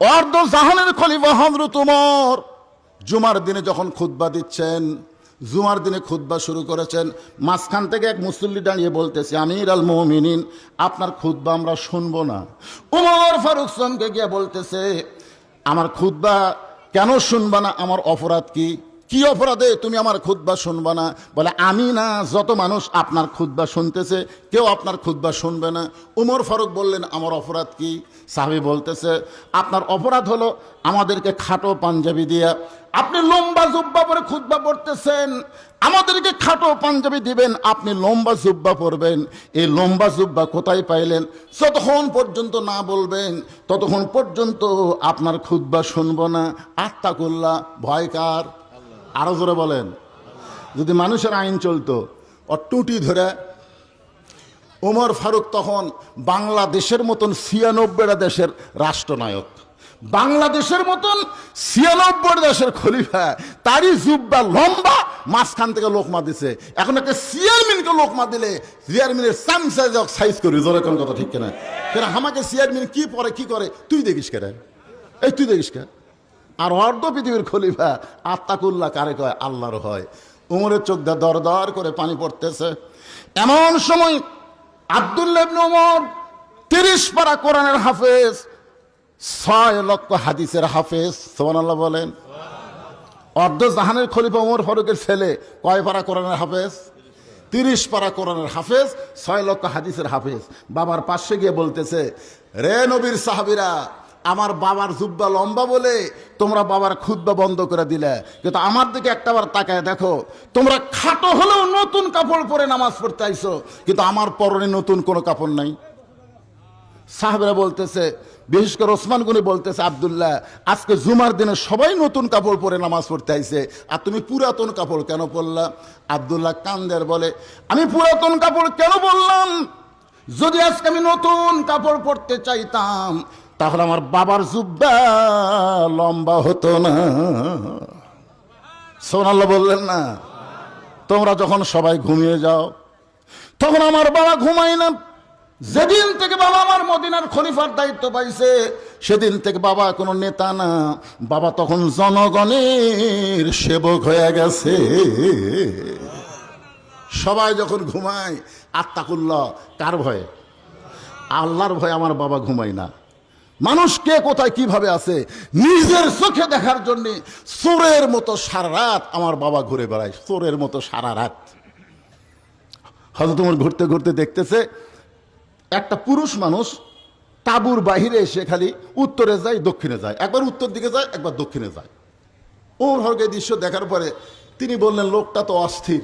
অর্ধ জাহানের খলিফা হজরত উমর জুমার দিনে যখন খুদ্া দিচ্ছেন, জুমার দিনে খুদ্া শুরু করেছেন, মাঝখান থেকে এক মুসল্লি দাঁড়িয়ে বলতেছে, আমির আল মোমিনিন, আপনার খুদ্া আমরা শুনব না। উমর ফারুক সঙ্গে গিয়ে বলতেছে, আমার খুদ্া কেন শুনবা না? আমার অপরাধ কি? কি অপরাধে তুমি আমার খুতবা শুনবা না? বলে, আমি না, যত মানুষ আপনার খুতবা শুনতেছে, কেউ আপনার খুতবা শুনবে না। উমর ফারুক বললেন, আমার অপরাধ কি? সাহাবি বলতেছে, আপনার অপরাধ হলো আমাদেরকে খাটো পাঞ্জাবি দিয়া। আপনি লম্বা জুব্বা পরে খুতবা পড়তেছেন। আমাদেরকে খাটো পাঞ্জাবি দিবেন, আপনি লম্বা জুব্বা পরবেন। এই লম্বা জুব্বা কোথায় পাইলেন? যতক্ষণ পর্যন্ত না বলবেন, ততক্ষণ পর্যন্ত আপনার খুতবা শুনব না। আত্মাকুল্লা ভয়কার আরও জোরে বলেন। যদি মানুষের আইন চলতো, ওর টুটি ধরে ওমর ফারুক তখন বাংলাদেশের মতন ছিয়ানব্বইটা দেশের রাষ্ট্রনায়ক। বাংলাদেশের মতন ছিয়ানব্বই দেশের খলিফা। তারই জুব্বা লম্বা, মাঝখান থেকে লোকমা দিছে এখন একটা চেয়ারম্যানকে লোকমা দিলে চেয়ারম্যানের সাম সাইজ সাইজ করি জোরে কোন কথা ঠিক কেনা? কেন আমাকে চেয়ারম্যান কি পরে, কি করে? তুই দেখিস কেন? এই তুই দেখিস কেন? আর অর্ধ পৃথিবীর খলিফা আত্মাকুল্লাহ কারে কয়? আল্লাহর হয়। উমরের চোখ দিয়ে দর দর করে পানি পড়তেছে। এমন সময় আবদুল্লাহ ইবনে উমর তিরিশ পারা কোরআনের হাফেজ, ছয় লক্ষ হাদিসের হাফেজ সোমানাল্লাহ বলেন, অর্ধ জাহানের খলিফা উমর ফারুকের ছেলে কয় পারা কোরআনের হাফেজ? তিরিশ পারা কোরআনের হাফেজ, ছয় লক্ষ হাদিসের হাফেজ। বাবার পাশে গিয়ে বলতেছে, রে নবীর সাহাবিরা আমার বাবার জুব্বা লম্বা বলে তোমরা বাবার খুদ্া বন্ধ করে দিলে। কিন্তু আমার দিকে একটাবার তাকায় দেখো, তোমরা খাটো হলেও নতুন কাপড় পরে নামাজ পড়তে আইছো কিন্তু আমার পরনে নতুন কোনো কাপড় নাই। সাহেবরা বলতেছে, বিশেষ করে ওসমান গুনি বলতেছে, আবদুল্লাহ, আজকে জুমার দিনে সবাই নতুন কাপড় পরে নামাজ পড়তে আইছে আর তুমি পুরাতন কাপড় কেন পরলা? আবদুল্লাহ কান্দের বলে, আমি পুরাতন কাপড় কেন বললাম যদি আজকে আমি নতুন কাপড় পরতে চাইতাম তাহলে আমার বাবার জুব্বা লম্বা হতো না। সোনাল্লাহ বললেন না। তোমরা যখন সবাই ঘুমিয়ে যাও, তখন আমার বাবা ঘুমাই না। যেদিন থেকে বাবা আমার মদিনার খলিফার দায়িত্ব পাইছে, সেদিন থেকে বাবা কোনো নেতা না। বাবা তখন জনগণের সেবক হয়ে গেছে। সবাই যখন ঘুমায়, আত্মাকুল্লাহ, কার ভয়ে? আল্লাহর ভয়ে আমার বাবা ঘুমায় না। মানুষ কে কোথায় কীভাবে আছে? নিজের চোখে দেখার জন্যে চোরের মতো সারা রাত আমার বাবা ঘুরে বেড়ায়, চোরের মতো সারা রাত। হয়তো তোমার ঘুরতে ঘুরতে দেখতেছে, একটা পুরুষ মানুষ তাবুর বাহিরে এসে খালি উত্তরে যায়, দক্ষিণে যায়। একবার উত্তর দিকে যায়, একবার দক্ষিণে যায়। ওর হরকে দৃশ্য দেখার পরে তিনি বললেন, লোকটা তো অস্থির।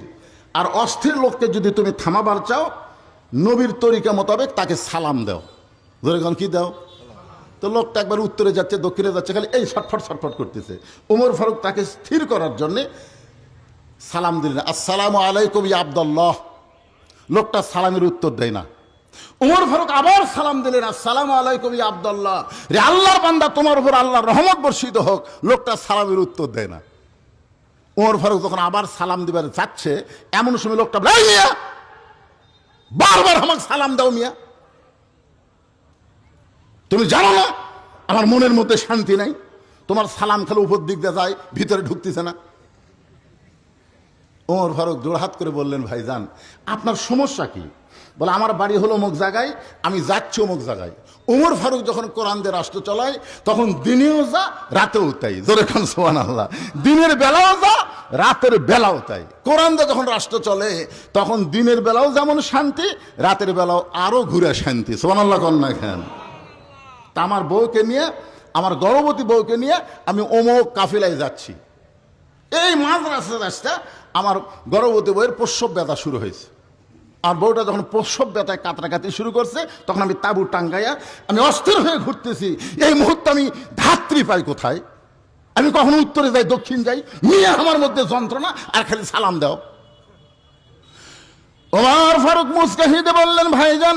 আর অস্থির লোককে যদি তুমি থামাবার চাও, নবীর তরিকা মোতাবেক তাকে সালাম দাও। ধরে কি দাও? তো লোকটা একবার উত্তরে যাচ্ছে দক্ষিণে যাচ্ছে খালি এই ছটফট ছটফট করতেছে। উমর ফারুক তাকে স্থির করার জন্যে সালাম দিলেন। আসসালামু আলাইকুম আবদুল্লাহ। লোকটা সালামের উত্তর দেয় না। উমর ফারুক আবার সালাম দিলেন আসসালাম আলাইকুম আবদুল্লাহ। রে আল্লাহর বান্দা তোমার উপর আল্লাহর রহমত বর্ষিত হোক। লোকটা সালামের উত্তর দেয় না। উমর ফারুক যখন আবার সালাম দিবার যাচ্ছে এমন সময় লোকটা বলে, "এই মিয়া! বারবার আমাকে সালাম দাও মিয়া! তুমি জানো না? আমার মনের মধ্যে শান্তি নাই। তোমার সালাম খেলে উপর দিক দিয়ে যায়, ভিতরে ঢুকতেছে না। ওমর ফারুক জোড়হাত করে বললেন, ভাইজান, আপনার সমস্যা কি? বলে, আমার বাড়ি হলো অমুক জায়গায়, আমি যাচ্ছি অমুক জায়গায়। উমর ফারুক যখন কোরআন দিয়ে রাষ্ট্র চালায়, তখন দিনেও যা, রাতেও তাই। জোরে খান সোহান আল্লাহ দিনের বেলাও যা, রাতের বেলাও তাই। কোরআন দিয়ে যখন রাষ্ট্র চলে, তখন দিনের বেলাও যেমন শান্তি, রাতের বেলাও আরও ঘুরে শান্তি। সোহান আল্লাহ কন্যা খান তা আমার বউকে নিয়ে, আমার গর্ভবতী বউকে নিয়ে আমি অমুক কাফিলায় যাচ্ছি। এই মাঝ রাস্তা রাস্তা আমার গর্ভবতী বইয়ের প্রসব ব্যথা শুরু হয়েছে। আর বউটা যখন প্রসব ব্যথায় কাতরাকাতি শুরু করছে, তখন আমি তাবু টাঙ্গাইয়া আমি অস্থির হয়ে ঘুরতেছি। এই মুহূর্তে আমি ধাত্রী পাই কোথায়? আমি কখনো উত্তরে যাই, দক্ষিণ যাই, নিয়ে আমার মধ্যে যন্ত্রণা আর খালি সালাম দাও। ওমর ফারুক মুস্কাহিদে বললেন, ভাইজান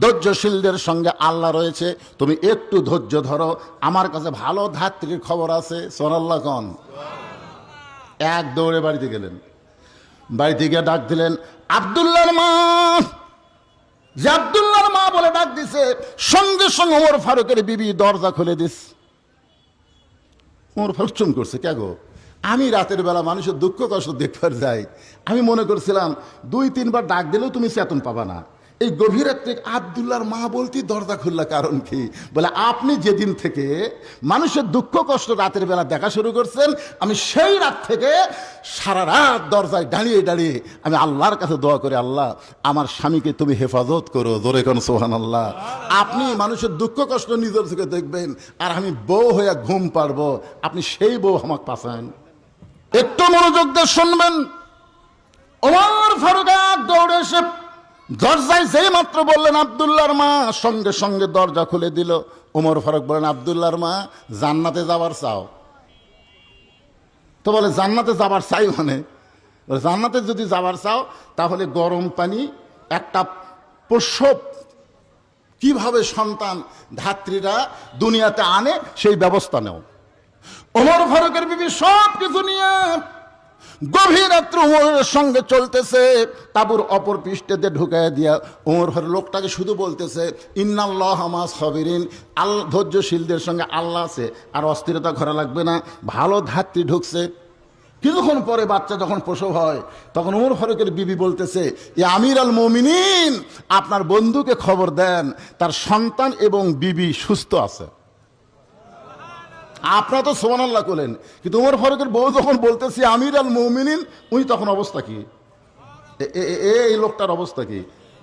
ধৈর্যশীলদের সঙ্গে আল্লাহ রয়েছে। তুমি একটু ধৈর্য ধরো। আমার কাছে ভালো ধাত্রীর খবর আছে। সোনাল্লাহ কন। এক দৌড়ে বাড়িতে গেলেন। বাড়িতে গিয়ে ডাক দিলেন, আবদুল্লাহর মা! যে আবদুল্লাহর মা বলে ডাক দিছে, সঙ্গে সঙ্গে ওমর ফারুকের বিবি দরজা খুলে দিস। ওমর ফারুক চুম করছে, কে গো? আমি রাতের বেলা মানুষের দুঃখ কষ্ট দেখবার যাই। আমি মনে করছিলাম, দুই, তিনবার ডাক দিলেও তুমি চেতন পাবা না। এই গভীর রাত্রে আবদুল্লার মা বলতে, দরজা খুললা কারণ কি? বলে, আপনি যেদিন থেকে মানুষের দুঃখ কষ্ট রাতের বেলা দেখা শুরু করছেন, আমি সেই রাত থেকে সারা রাত দরজায় দাঁড়িয়ে দাঁড়িয়ে আমি আল্লাহর কাছে দোয়া করে, আল্লাহ, আমার স্বামীকে তুমি হেফাজত করো। জোরে কোন সোহান আল্লাহ আপনি মানুষের দুঃখ কষ্ট নিজের থেকে দেখবেন, আর আমি বউ হইয়া ঘুম পারব আপনি সেই বউ আমাকে পাঠান। একটু মনোযোগ দিয়ে শুনবেন। ওমর ফারুক দৌড়ে এসে দরজায় যেই মাত্র বললেন, আবদুল্লাহর মা, সঙ্গে সঙ্গে দরজা খুলে দিল। ওমর ফারুক বলেন আবদুল্লাহর মা, জান্নাতে যাবার চাও? তো বলে, জান্নাতে যাবার চাই মানে? জান্নাতে যদি যাবার চাও, তাহলে গরম পানি, একটা প্রসব, কীভাবে সন্তান, ধাত্রীরা দুনিয়াতে আনে, সেই ব্যবস্থা নেও। ওমর ফারুকের বিবি সব কিছু নিয়ে গভীর রাত্রে ওমরের সঙ্গে চলতেছে। তাবুর অপর পৃষ্ঠেতে ঢুকায় দিয়া ওমর ফারুক লোকটাকে শুধু বলতেছে, ইন্নাল্লাহ হামাস হবিরিন আল, ধৈর্যশীলদের সঙ্গে আল্লাহ আছে, আর অস্থিরতা ঘরা লাগবে না। ভালো ধাত্রী ঢুকছে। কিছুক্ষণ পরে বাচ্চা যখন প্রসব হয়, তখন উমর ফারুকের বিবি বলতেছে, এ আমির আল মমিনিন, আপনার বন্ধুকে খবর দেন, তার সন্তান এবং বিবি সুস্থ আছে। আপনারা তো সোমান আল্লাহ করলেন কিন্তু উমর ফারুকের বউ যখন বলতেছি, আমির আল মৌমিনিন উনি তখন অবস্থা কি? এই লোকটার অবস্থা কি?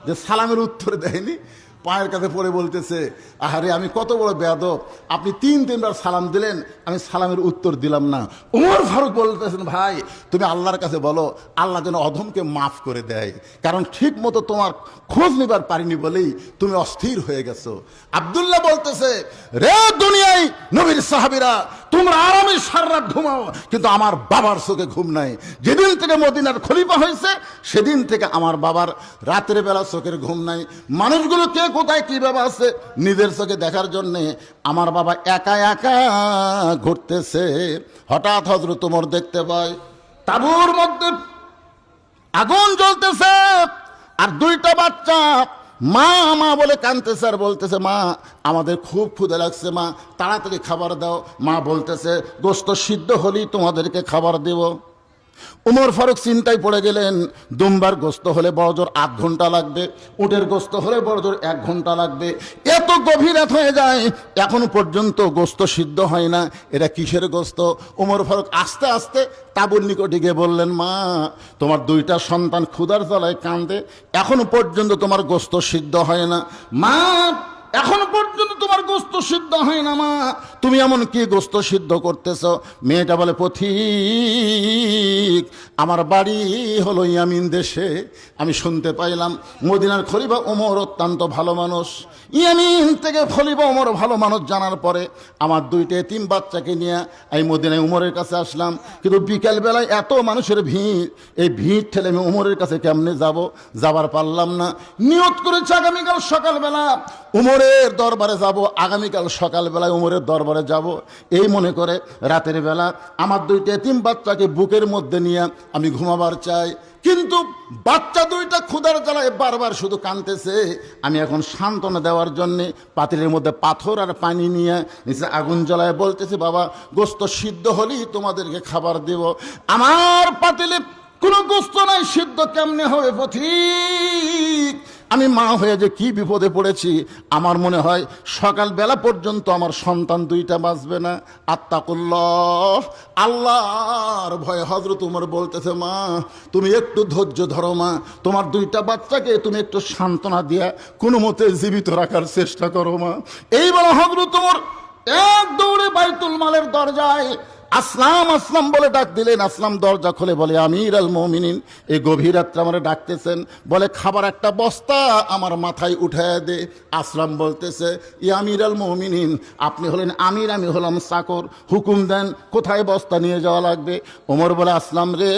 যে সালামের উত্তর দেয়নি? পায়ের কাছে পড়ে বলতেছে, আহারে, আমি কত বড় বেয়াদব। আপনি তিন, তিনবার সালাম দিলেন, আমি সালামের উত্তর দিলাম না। উমর ফারুক বলতেছেন, ভাই, তুমি আল্লাহর কাছে বলো, আল্লাহ যেন অধমকে মাফ করে দেয়। কারণ ঠিক মতো তোমার খোঁজ নিবার পারিনি বলেই তুমি অস্থির হয়ে গেছো। আবদুল্লাহ বলতেছে, রে দুনিয়ায় নবীর সাহাবিরা, তোমরা আরামে সারা রাত ঘুমাও, কিন্তু আমার বাবার চোখে ঘুম নাই। যেদিন থেকে মদিনার খলিফা হয়েছে, সেদিন থেকে আমার বাবার রাতের বেলা চোখের ঘুম নাই। মানুষগুলো কে কোথায় কীভাবে আছে? নিজের চোখে দেখার জন্যে আমার বাবা একা একা ঘুরতেছে। হঠাৎ হজরত তোমর দেখতে পায়, তাবুর মধ্যে আগুন জ্বলতেছে আর দুইটা বাচ্চা মা মা বলে কানতেছে আর বলতেছে, মা, আমাদের খুব ক্ষুদে লাগছে, মা, তাড়াতাড়ি খাবার দাও। মা বলতেছে গোস্ত সিদ্ধ হলেই তোমাদেরকে খাবার দেব। উমর ফারুক চিন্তায় পড়ে গেলেন, দুমবার গোস্ত হলে বড়জোর আধ ঘণ্টা লাগবে, উটের গোস্ত হলে বড়জোর এক ঘণ্টা লাগবে। এত গভীর রাত হয়ে যায়, এখনও পর্যন্ত গোস্ত সিদ্ধ হয় না। এটা কিসের গোস্ত? উমর ফারুক আস্তে আস্তে তাবুর নিকটে গিয়ে বললেন, মা, তোমার দুইটা সন্তান ক্ষুধার তলায় কান্দে এখনও পর্যন্ত তোমার গোস্ত সিদ্ধ হয় না। মা এখন পর্যন্ত তোমার গোস্ত সিদ্ধ হয় না, মা। তুমি এমন কি গোস্ত সিদ্ধ করতেছ? মেয়েটা বলে, পথিক, আমার বাড়ি হলো ইয়ামিন দেশে। আমি শুনতে পাইলাম, মদিনার খলিফা ওমর অত্যন্ত ভালো মানুষ। ইয়ামিন থেকে খলিফা ওমর ভালো মানুষ জানার পরে আমার দুইটা তিন বাচ্চাকে নিয়ে আমি মদিনায় উমরের কাছে আসলাম। কিন্তু বিকেলবেলায় এত মানুষের ভিড়, এই ভিড় ঠেলে আমি উমরের কাছে কেমনে যাব? যাবার পারলাম না। নিয়ত করেছে আগামীকাল সকালবেলা উমরের দরবারে যাব, আগামীকাল সকালবেলায় উমরের দরবারে যাব। এই মনে করে রাতের বেলা আমার দুইটা, তিন বাচ্চাকে বুকের মধ্যে নিয়ে আমি ঘুমাবার চাই। কিন্তু বাচ্চা দুইটা ক্ষুধার জ্বালায় বারবার শুধু কানতেছে আমি এখন সান্ত্বনা দেওয়ার জন্যে পাতিলের মধ্যে পাথর আর পানি নিয়ে নিচে আগুন জ্বালায় বলতেছে, বাবা, গোস্ত সিদ্ধ হলেই তোমাদেরকে খাবার দেব। আমার পাতিলে কোনো গোস্ত নাই, সিদ্ধ কেমনে হবে পথিক? আমি মা হয়ে যে কি বিপদে পড়েছি, আমার মনে হয় সকালবেলা পর্যন্ত আমার সন্তান দুইটা বাঁচবে না। আত্মাকুল্লাহ। আল্লাহর ভয়ে হজরত উমর বলতেছে, মা, তুমি একটু ধৈর্য ধরো, মা। তোমার দুইটা বাচ্চাকে তুমি একটু সান্ত্বনা দিয়া কোনো মতে জীবিত রাখার চেষ্টা করো, মা। এই বলে হজরত উমর এক দৌড়ে বাইতুল মালের দরজায় আসলাম আসলাম বলে ডাক দিলেন। আসলাম দরজা খুলে বলে, আমির আল মমিনিন, এই গভীর রাত্রে আমার ডাকতেছেন। বলে, খাবার একটা বস্তা আমার মাথায় উঠায় দে। আসলাম বলতেছে, ই আমির আল মমিনিন, আপনি হলেন আমির, আমি হলাম চাকর হুকুম দেন, কোথায় বস্তা নিয়ে যাওয়া লাগবে? ওমর বলে, আসলাম রে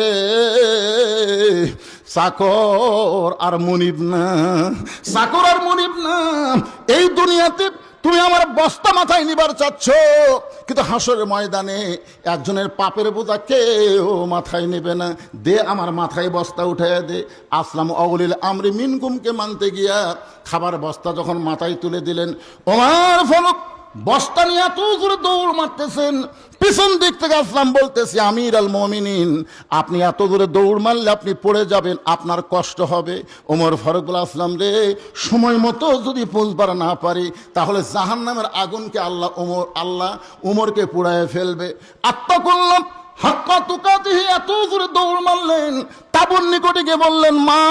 চাকর আর মনিব না চাকর আর মনিব না, এই দুনিয়াতে তুমি আমার বস্তা মাথায় নিবার চাচ্ছ, কিন্তু হাসরের ময়দানে একজনের পাপের বোঝা কেউ মাথায় নেবে না। দে আমার মাথায় বস্তা উঠাইয়া দে। আসলাম অগলিল আমরি মিনকুমকে মানতে গিয়া খাবার বস্তা যখন মাথায় তুলে দিলেন, ওমার ফলক বস্তা নিয়ে এত জোরে দৌড় মারতেছেন, পিছন দিক থেকে আসলাম বলতেছি, আমির আল মমিনিন, আপনি এত দূরে দৌড় মারলে আপনি পড়ে যাবেন, আপনার কষ্ট হবে। ওমর ফারুকুল আসলাম রে, সময় মতো যদি পৌঁছবার না পারি, তাহলে জাহান নামের আগুনকে আল্লাহ ওমর, আল্লাহ উমরকে পুড়ায় ফেলবে। আত্মা করলাম হাক্কা এত জোরে দৌড় মারলেন। বললেন, মা,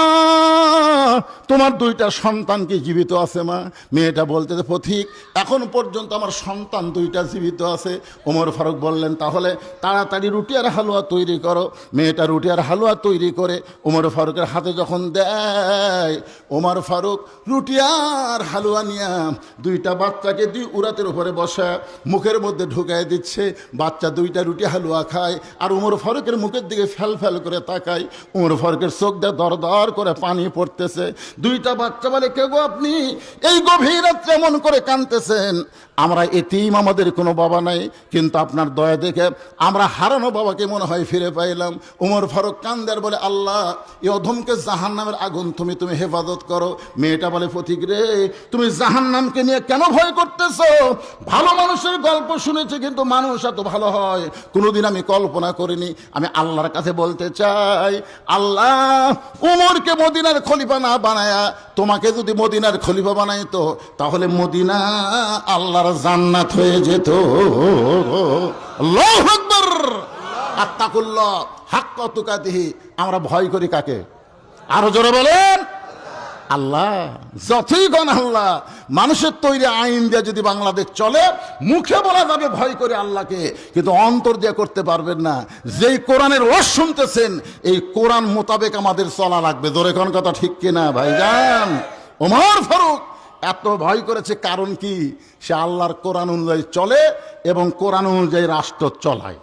তোমার দুইটা সন্তান কি জীবিত আছে, মা? মেয়েটা বলতে পথিক, এখন পর্যন্ত আমার সন্তান দুইটা জীবিত আছে। ফারুক বললেন, তাহলে তাড়াতাড়ি রুটি আর হালুয়া তৈরি করো। মেয়েটা রুটি আর হালুয়া তৈরি করে ওমর ফারুকের হাতে যখন দেয়, ওমর ফারুক রুটি আর হালুয়া নিয়ে দুইটা বাচ্চাকে দুই উড়াতের উপরে বসে মুখের মধ্যে ঢুকায় দিচ্ছে, বাচ্চা দুইটা রুটি হালুয়া খায় আর উমর ফারুকের মুখের দিকে ফেল ফেল করে তাকায়। উমর ফারুকের চোখ দিয়ে দর দর করে পানি পড়তেছে। দুইটা বাচ্চা বলে কেউ আপনি? এই গভীর রাত্রে করে কানতেছেন আমরা এতিম, আমাদের কোনো বাবা নাই, কিন্তু আপনার দয়া দেখে আমরা হারানো বাবাকে মনে হয় ফিরে পাইলাম। উমর ফারুক কান্দার বলে, আল্লাহ, এ অধমকে জাহান নামের আগুন, তুমি তুমি হেফাজত করো। মেয়েটা বলে, ফতিক রে, তুমি জাহান নামকে নিয়ে কেন ভয় করতেছ? ভালো মানুষের গল্প শুনেছি, কিন্তু মানুষ এত ভালো হয়। কোনোদিন আমি কল্পনা করিনি। আমি আল্লাহর কাছে বলতে চাই, আল্লাহ, উমরকে মদিনার খলিফা না বানায়া তোমাকে যদি মদিনার খলিফা বানাইতো, তাহলে মদিনা আল্লাহর জান্নাত হয়ে যেত। হাক্কা তুকাতিহি, আমরা ভয় করি কাকে? আরও জোরে বলেন। আল্লাহ, যতই গণ আল্লাহ, মানুষের তৈরি আইন দিয়ে যদি বাংলাদেশ চলে, মুখে বলা যাবে ভয় করে আল্লাহকে, কিন্তু অন্তর দিয়ে করতে পারবেন না। যেই কোরআনের ওর শুনতেছেন, এই কোরআন মোতাবেক আমাদের চলা লাগবে। কোন কথা ঠিক কিনা, ভাইজান? ওমর ফারুক এত ভয় করেছে কারণ কি? সে আল্লাহর কোরআন অনুযায়ী চলে এবং কোরআন অনুযায়ী রাষ্ট্র চলায়।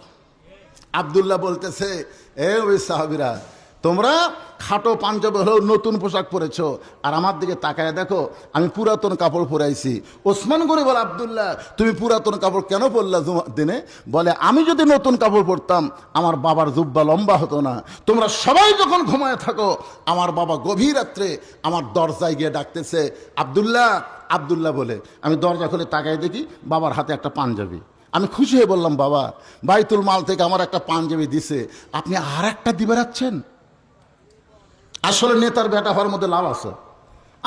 আবদুল্লাহ বলতেছে, এ ওই সাহাবিরা তোমরা খাটো পাঞ্জাবি হলেও নতুন পোশাক পরেছো। আর আমার দিকে তাকায় দেখো, আমি পুরাতন কাপড় পরাইছি। ওসমান গনি বলে আবদুল্লাহ, তুমি পুরাতন কাপড় কেন পরলা দিনে? বলে, আমি যদি নতুন কাপড় পরতাম, আমার বাবার জুব্বা লম্বা হতো না। তোমরা সবাই যখন ঘুমায় থাকো, আমার বাবা গভীর রাত্রে আমার দরজায় গিয়ে ডাকতেছে, আবদুল্লাহ আবদুল্লাহ বলে। আমি দরজা খুলে তাকায় দেখি, বাবার হাতে একটা পাঞ্জাবি। আমি খুশি হয়ে বললাম, বাবা, বাইতুল মাল থেকে আমার একটা পাঞ্জাবি দিছে। আপনি আর একটা দিবে রাখছেন? আসলে নেতার বেটা হওয়ার মধ্যে লাভ আছে।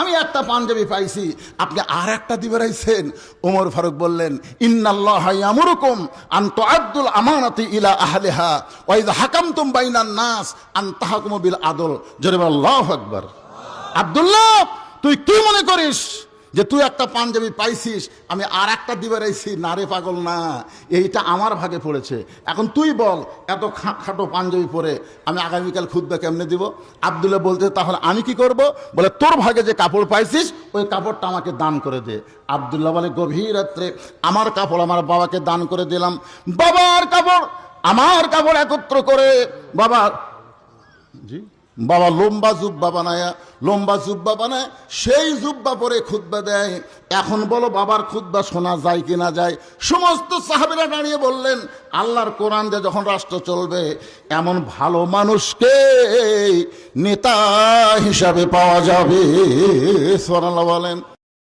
আমি একটা পাঞ্জাবি পাইছি, আপনি আর একটা দিবে রাইছেন। ওমর ফারুক বললেন, ইন্নাল্লাহ ইয়ামুরুকুম আন আব্দুল আমানাতি ইলা আহলেহা ওয়াইজ হাকাম তুম বাইনান নাস আন তাহকুমু আদল। জোরে আকবর আল্লাহু আকবার। আব্দুল্লাহ, তুই কি মনে করিস? যে তুই একটা পাঞ্জাবি পাইছিস, আমি আর একটা দিবে রাইছি। না রে পাগল, না। এইটা আমার ভাগে পড়েছে। এখন তুই বল, এত খাটো পাঞ্জাবি পরে আমি আগামীকাল খুদ্া কেমনে দিব? আবদুল্লাহ বলতে, তাহলে আমি কি করব? বলে, তোর ভাগে যে কাপড় পাইছিস, ওই কাপড়টা আমাকে দান করে দে। আবদুল্লাহ বলে, গভীর রাত্রে আমার কাপড় আমার বাবাকে দান করে দিলাম। বাবার কাপড়, আমার কাপড় একত্র করে বাবা জি? বাবা লম্বা জুব্বা বানায়, লম্বা জুব্বা বানায়, সেই জুব্বা পরে খুদ্া দেয়। এখন বলো বাবার খুদ্া শোনা যায় কি না যায়? সমস্ত সাহাবিরা দাঁড়িয়ে বললেন, আল্লাহর কোরআন যে যখন রাষ্ট্র চলবে, এমন ভালো মানুষকে নেতা হিসাবে পাওয়া যাবে। সোনাল্লাহ বলেন।